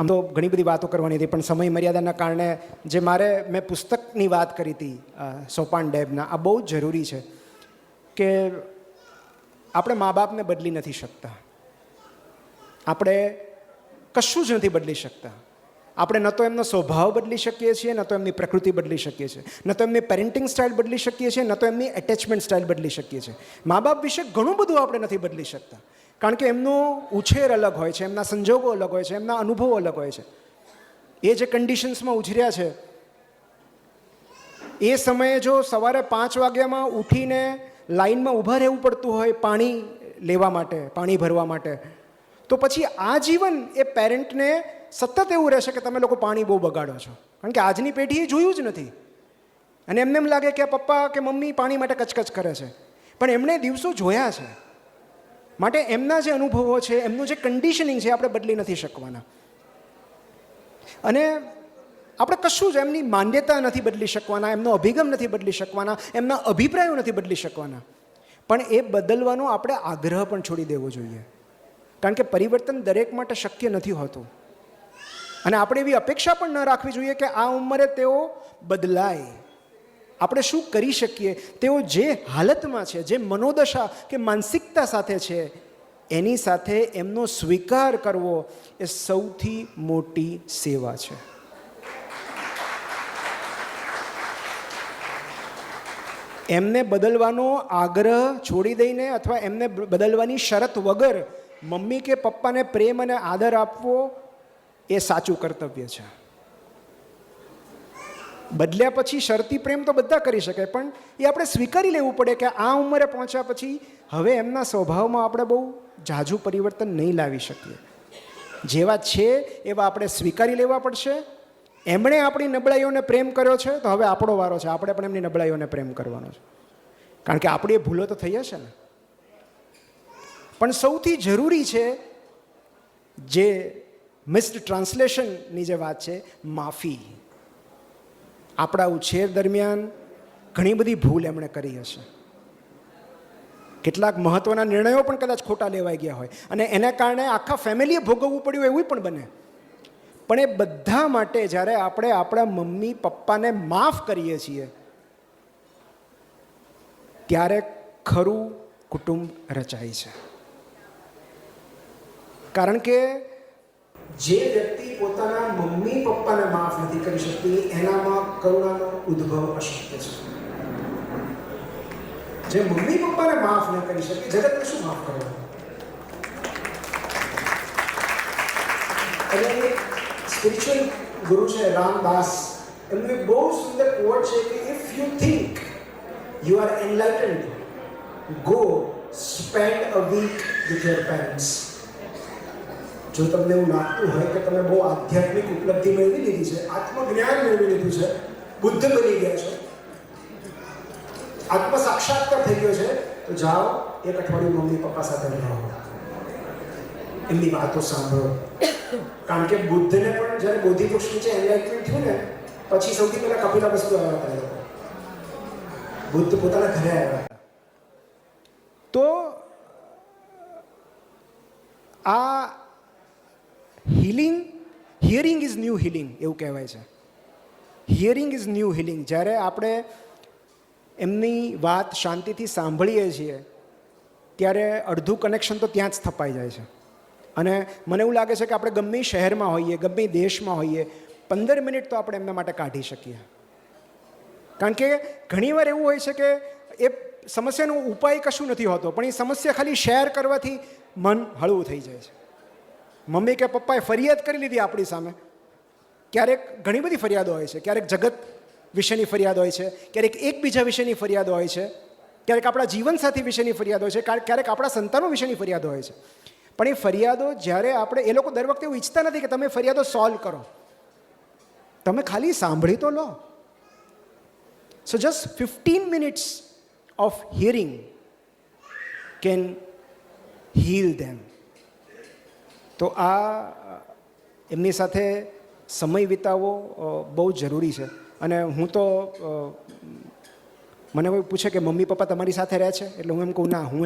આમ તો ઘણી બધી વાતો કરવાની હતી, પણ સમય મર્યાદાના કારણે જે મારે મેં પુસ્તકની વાત કરી હતી સોપાન ડેબના, આ બહુ જ જરૂરી છે કે આપણે મા બાપને બદલી નથી શકતા. આપણે કશું જ નથી બદલી શકતા. આપણે ન તો એમનો સ્વભાવ બદલી શકીએ છીએ, ન તો એમની પ્રકૃતિ બદલી શકીએ છીએ, ન તો એમની પેરેન્ટિંગ સ્ટાઇલ બદલી શકીએ છીએ, ન તો એમની એટેચમેન્ટ સ્ટાઇલ બદલી શકીએ છીએ. મા બાપ વિશે ઘણું બધું આપણે નથી બદલી શકતા. કારણ કે એમનો ઉછેર અલગ હોય છે, એમના સંજોગો અલગ હોય છે, એમના અનુભવો અલગ હોય છે. એ જે કન્ડિશન્સમાં ઉછર્યા છે, એ સમયે જો સવારે પાંચ વાગ્યામાં ઉઠીને લાઈનમાં ઊભા રહેવું પડતું હોય પાણી લેવા માટે, પાણી ભરવા માટે, તો પછી આ જીવન એ પેરેન્ટને સતત એવું રહેશે કે તમે લોકો પાણી બહુ બગાડો છો. કારણ કે આજની પેઢીએ જોયું જ નથી. અને એમને એમ લાગે કે પપ્પા કે મમ્મી પાણી માટે કચકચ કરે છે. પણ એમણે દિવસો જોયા છે. માટે એમના જે અનુભવો છે, એમનું જે કન્ડિશનિંગ છે, આપણે બદલી નથી શકવાના. અને આપણે કશું જ એમની માન્યતા નથી બદલી શકવાના, એમનો અભિગમ નથી બદલી શકવાના, એમના અભિપ્રાયો નથી બદલી શકવાના. પણ એ બદલવાનો આપણે આગ્રહ પણ છોડી દેવો જોઈએ. કારણ કે પરિવર્તન દરેક માટે શક્ય નથી હોતું. અને આપણે એવી અપેક્ષા પણ ન રાખવી જોઈએ કે આ ઉંમરે તેઓ બદલાય. આપણે શું કરી શકીએ? તેઓ જે હાલતમાં છે, જે મનોદશા કે માનસિકતા સાથે છે, એની સાથે એમનો સ્વીકાર કરવો એ સૌથી મોટી સેવા છે. એમને બદલવાનો આગ્રહ છોડી દઈને અથવા એમને બદલવાની શરત વગર મમ્મી કે પપ્પાને પ્રેમ અને આદર આપવો એ સાચું કર્તવ્ય છે. બદલ્યા પછી શરતી પ્રેમ તો બધા કરી શકે, પણ એ આપણે સ્વીકારી લેવું પડે કે આ ઉંમરે પહોંચ્યા પછી હવે એમના સ્વભાવમાં આપણે બહુ જાજુ પરિવર્તન નહીં લાવી શકીએ. જેવા છે એવા આપણે સ્વીકારી લેવા પડશે. એમણે આપણી નબળાઈઓને પ્રેમ કર્યો છે, તો હવે આપણો વારો છે. આપણે પણ એમની નબળાઈઓને પ્રેમ કરવાનો છે. કારણ કે આપણી એ ભૂલો તો થઈ હશે ને. પણ સૌથી જરૂરી છે જે મિસ્ડ ટ્રાન્સલેશનની જે વાત છે, માફી. આપણા ઉછેર દરમિયાન ઘણી બધી ભૂલ એમણે કરી હશે. કેટલાક મહત્વના નિર્ણયો પણ કદાચ ખોટા લેવાઈ ગયા હોય. અને એના કારણે આખા ફેમિલીએ ભોગવવું પડ્યું એવું પણ બને. પણ એ બધા માટે જ્યારે આપણે આપણા મમ્મી પપ્પાને માફ કરીએ છીએ, ત્યારે ખરું કુટુંબ રચાય છે. કારણ કે જે વ્યક્તિ પોતાના પપ્પાને માફ નથી કરી શકતી, એનામાં કરુણાનો ઉદ્ભવ અશક્ય છે. જે મમ્મી પપ્પાને માફ ન કરી શકે, જગતને શું માફ કરવાનું? અને સ્પિરિચ્યુઅલ ગુરુ છે, રામદાસ, એમનું એક બહુ સુંદર કોટ છે કે if you think you are enlightened go spend a week with your parents જો તમને એવું લાગતું હોય કે તમે બહુ આધ્યાત્મિક ઉપલબ્ધિ મેળવી લીધી છે, આત્મજ્ઞાન મેળવી લીધું છે, બુદ્ધ બની ગયા છો, આત્મ સાક્ષાત્કાર થઈ ગયો છે, તો જાઓ, એક અઠવાડિયું મમ્મી પપ્પા સાથે રહો. એમની વાતો સાંભળો. કારણ કે બુદ્ધને પણ જ્યારે બોધિ વૃક્ષ નીચે એન્લાઇટમેન્ટ થયું ને, પછી સૌથી પહેલા કપિલા વસ્તુ આવ્યા હતા બુદ્ધ પોતાના ઘરે આવ્યા તો આ healing hearing is new healing એવું કહેવાય છે. હિયરિંગ ઇઝ ન્યૂ હિલિંગ જ્યારે આપણે એમની વાત શાંતિથી સાંભળીએ છીએ, ત્યારે અડધું કનેક્શન તો ત્યાં જ સ્થપાઈ જાય છે. અને મને એવું લાગે છે કે આપણે ગમે શહેરમાં હોઈએ, ગમે દેશમાં હોઈએ, પંદર મિનિટ તો આપણે એમના માટે કાઢી શકીએ. કારણ કે ઘણીવાર એવું હોય છે કે એ સમસ્યાનો ઉપાય કશું નથી હોતો, પણ એ સમસ્યા ખાલી શેર કરવાથી મન હળવું થઈ જાય છે. મમ્મી કે પપ્પાએ ફરિયાદ કરી લીધી આપણી સામે. ક્યારેક ઘણી બધી ફરિયાદો હોય છે. ક્યારેક જગત વિશેની ફરિયાદ હોય છે. ક્યારેક એકબીજા વિશેની ફરિયાદો હોય છે. ક્યારેક આપણા જીવનસાથી વિશેની ફરિયાદ હોય છે. ક્યારેક આપણા સંતાનો વિશેની ફરિયાદો હોય છે. પણ એ ફરિયાદો જ્યારે આપણે, એ લોકો દર વખતે એવું ઈચ્છતા નથી કે તમે ફરિયાદો સોલ્વ કરો. તમે ખાલી સાંભળી તો લો. So just fifteen minutes of hearing can heal them તો આ, એમની સાથે સમય વિતાવવો બહુ જરૂરી છે. અને હું તો મને કોઈ પૂછે કે મમ્મી પપ્પા તમારી સાથે રહે છે? એટલે હું એમ કહું, ના, હું